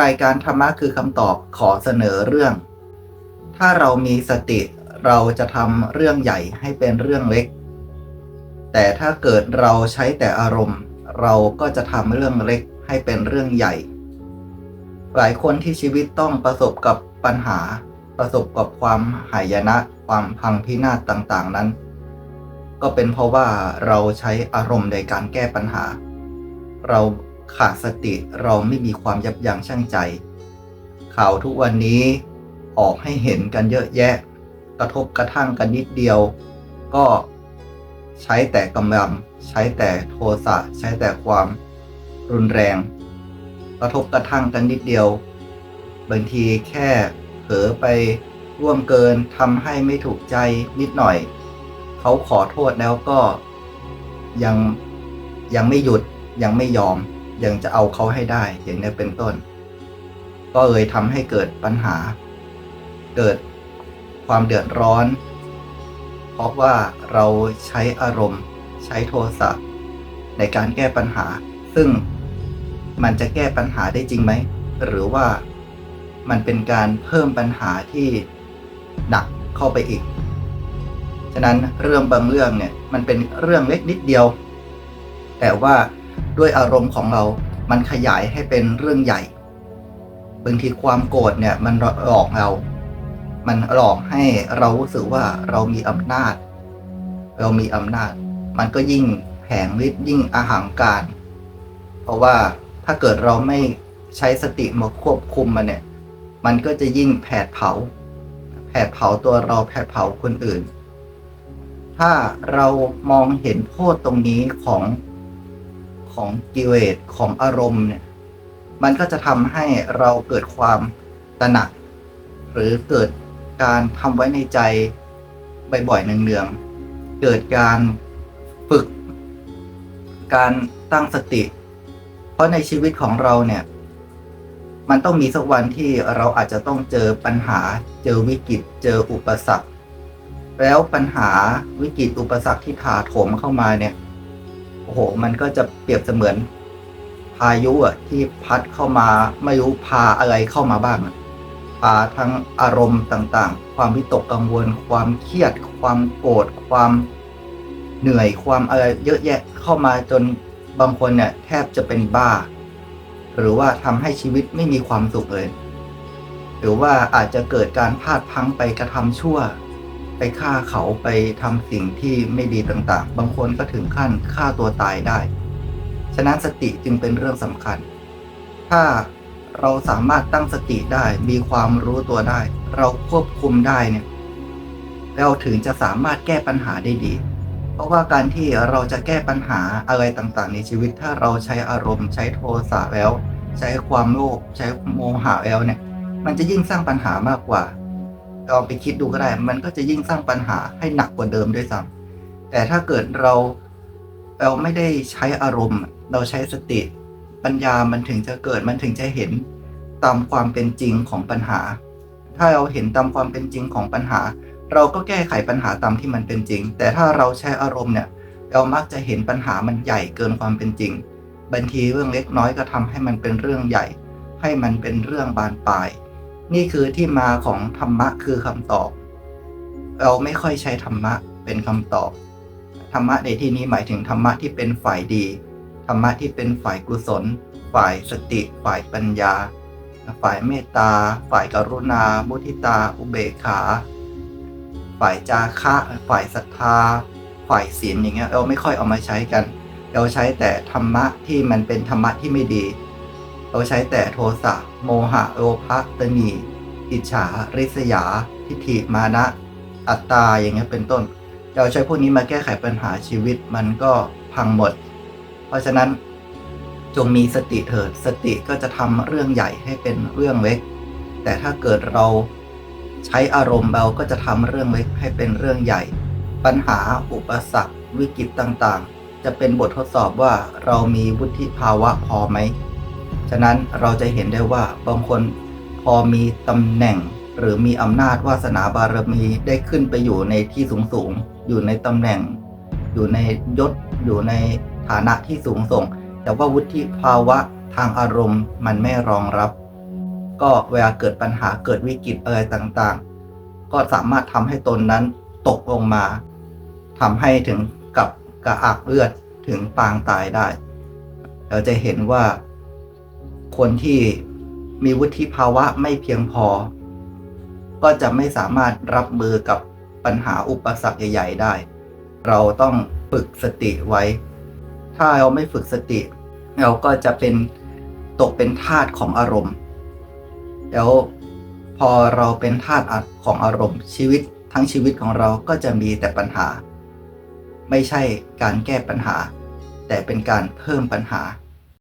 รายการธรรมะคือคำตอบขอเสนอเรื่อง ถ้าเรามีสติเราจะทำเรื่องใหญ่ให้เป็นเรื่องเล็ก แต่ถ้าเกิดเราใช้แต่อารมณ์ เราก็จะทำเรื่องเล็กให้เป็นเรื่องใหญ่ หลายคนที่ชีวิตต้องประสบกับปัญหา ประสบกับความหายนะ ความพังพินาศต่างๆนั้น ก็เป็นเพราะว่าเราใช้อารมณ์ในการแก้ปัญหา เรา ขาดสติเราไม่มีความยับยั้งชั่งใจ ข่าวทุกวันนี้ออกให้เห็นกันเยอะแยะ กระทบกระทั่งกันนิดเดียว ก็ใช้แต่กำลังใช้แต่โทสะใช้แต่ความรุนแรง กระทบกระทั่งกันนิดเดียว บางทีแค่เผลอไปร่วมเกินทำให้ไม่ถูกใจนิดหน่อย เขาขอโทษแล้วก็ยังยังไม่หยุดยังไม่ยอม ยังจะเอาเขาให้ได้อย่างนี้เป็นต้น ก็เลยทำให้เกิดปัญหา เกิดความเดือดร้อน เพราะว่าเราใช้อารมณ์ ใช้โทสะในการแก้ปัญหา ซึ่งมันจะแก้ปัญหาได้จริงไหม หรือว่ามันเป็นการเพิ่มปัญหาที่หนักเข้าไปอีก ฉะนั้นเรื่องบางเรื่องเนี่ยมันเป็นเรื่องเล็กนิดเดียว แต่ว่า ด้วยอารมณ์ของเรา มันขยายให้เป็นเรื่องใหญ่ บางทีความโกรธเนี่ยมันหลอกเรา มันหลอกให้เรารู้สึกว่าเรามีอำนาจ เรามีอำนาจ มันก็ยิ่งแผงฤทธิ์ยิ่งอาหางการ เพราะว่าถ้าเกิดเราไม่ใช้สติมาควบคุมมันเนี่ย มันก็จะยิ่งแผดเผา แผดเผาตัวเราแผดเผาคนอื่น ถ้าเรามองเห็นโทษตรงนี้ของ ของกิเลสของอารมณ์เนี่ยมันก็จะทำให้เราเกิดความตระหนัก หรือเกิดการทำไว้ในใจบ่อยๆเนืองๆเกิดการฝึก การตั้งสติ เพราะในชีวิตของเราเนี่ย มันต้องมีสักวันที่เราอาจจะต้องเจอปัญหา เจอวิกฤตเจออุปสรรค แล้วปัญหาวิกฤตอุปสรรคที่ถาโถมเข้ามาเนี่ย อ้โห มันก็จะเปรียบเสมือนพายุอะที่พัดเข้ามาไม่รู้พาอะไรเข้ามาบ้างพาทั้งอารมณ์ต่างๆ ความวิตกกังวล ความเครียด ความโกรธ ความเหนื่อย ความอะไรเยอะแยะเข้ามาจนบางคนเนี่ยแทบจะเป็นบ้า หรือว่าทำให้ชีวิตไม่มีความสุขเลย หรือว่าอาจจะเกิดการพลาดพังไปกระทำชั่ว ไปฆ่าเขาไปทำสิ่งที่ไม่ดีต่างๆ บางคนก็ถึงขั้นฆ่าตัวตายได้ ฉะนั้นสติจึงเป็นเรื่องสำคัญ ถ้าเราสามารถตั้งสติได้มีความรู้ตัวได้ เราควบคุมได้เนี่ยเราถึงจะสามารถแก้ปัญหาได้ดี เพราะว่าการที่เราจะแก้ปัญหาอะไรต่างๆ ในชีวิต ถ้าเราใช้อารมณ์ ใช้โทสะแล้ว ใช้ความโลภใช้โมหะแล้วเนี่ย มันจะยิ่งสร้างปัญหามากกว่า ลองไปคิดดูก็ได้ มันก็จะยิ่งสร้างปัญหาให้หนักกว่าเดิมด้วยซ้ำแต่ถ้าเกิดเราเราไม่ได้ใช้อารมณ์ เราใช้สติปัญญามันถึงจะเกิดมันถึงจะเห็นตามความเป็นจริงของปัญหา ถ้าเราเห็นตามความเป็นจริงของปัญหา เราก็แก้ไขปัญหาตามที่มันเป็นจริง แต่ถ้าเราใช้อารมณ์เนี่ย เรามักจะเห็นปัญหามันใหญ่เกินความเป็นจริงบางทีเรื่องเล็กน้อยก็ทำให้มันเป็นเรื่องใหญ่ ให้มันเป็นเรื่องบานปลาย นี่คือที่มาของธรรมะคือคำตอบ เราไม่ค่อยใช้ธรรมะเป็นคำตอบ ธรรมะในที่นี้หมายถึงธรรมะที่เป็นฝ่ายดี ธรรมะที่เป็นฝ่ายกุศล ฝ่ายสติ ฝ่ายปัญญา ฝ่ายเมตตา ฝ่ายกรุณา มุทิตา อุเบกขา ฝ่ายจาคะ ฝ่ายศรัทธา ฝ่ายศีลอย่างเงี้ยเราไม่ค่อยเอามาใช้กัน เราใช้แต่ธรรมะที่มันเป็นธรรมะที่ไม่ดี เราใช้แต่โทสะโมหะโลภะตนีอิจฉา ริษยา ทิฏฐิมานะ อัตตาอย่างเงี้ยเป็นต้น เราใช้พวกนี้มาแก้ไขปัญหาชีวิตมันก็พังหมด เพราะฉะนั้นจงมีสติเถิด สติก็จะทำเรื่องใหญ่ให้เป็นเรื่องเล็ก แต่ถ้าเกิดเราใช้อารมณ์เราก็จะทำเรื่องเล็กให้เป็นเรื่องใหญ่ ปัญหาอุปสรรควิกฤตต่างๆ จะเป็นบททดสอบว่าเรามีวุฒิภาวะพอไหม ฉะนั้นเราจะเห็นได้ว่าบางคนพอมีตำแหน่ง หรือมีอำนาจวาสนาบารมีได้ขึ้นไปอยู่ในที่สูงๆอยู่ในตำแหน่ง อยู่ในยศอยู่ในฐานะที่สูงส่ง แต่ว่าวุฒิภาวะทางอารมณ์มันไม่รองรับ ก็เวลาเกิดปัญหาเกิดวิกฤตอะไรต่างๆ ก็สามารถทำให้ตนนั้นตกลงมาทำให้ถึงกับกระอักเลือดถึงปางตายได้ เราจะเห็นว่า คนที่มีวุฒิภาวะไม่เพียงพอ ก็จะไม่สามารถรับมือกับปัญหาอุปสรรคใหญ่ ๆ ได้ เราต้องฝึกสติไว้ ถ้าเราไม่ฝึกสติ เราก็จะเป็นตกเป็นทาสของอารมณ์ แล้วพอเราเป็นทาสของอารมณ์ ชีวิตทั้งชีวิตของเราก็จะมีแต่ปัญหา ไม่ใช่การแก้ปัญหา แต่เป็นการเพิ่มปัญหา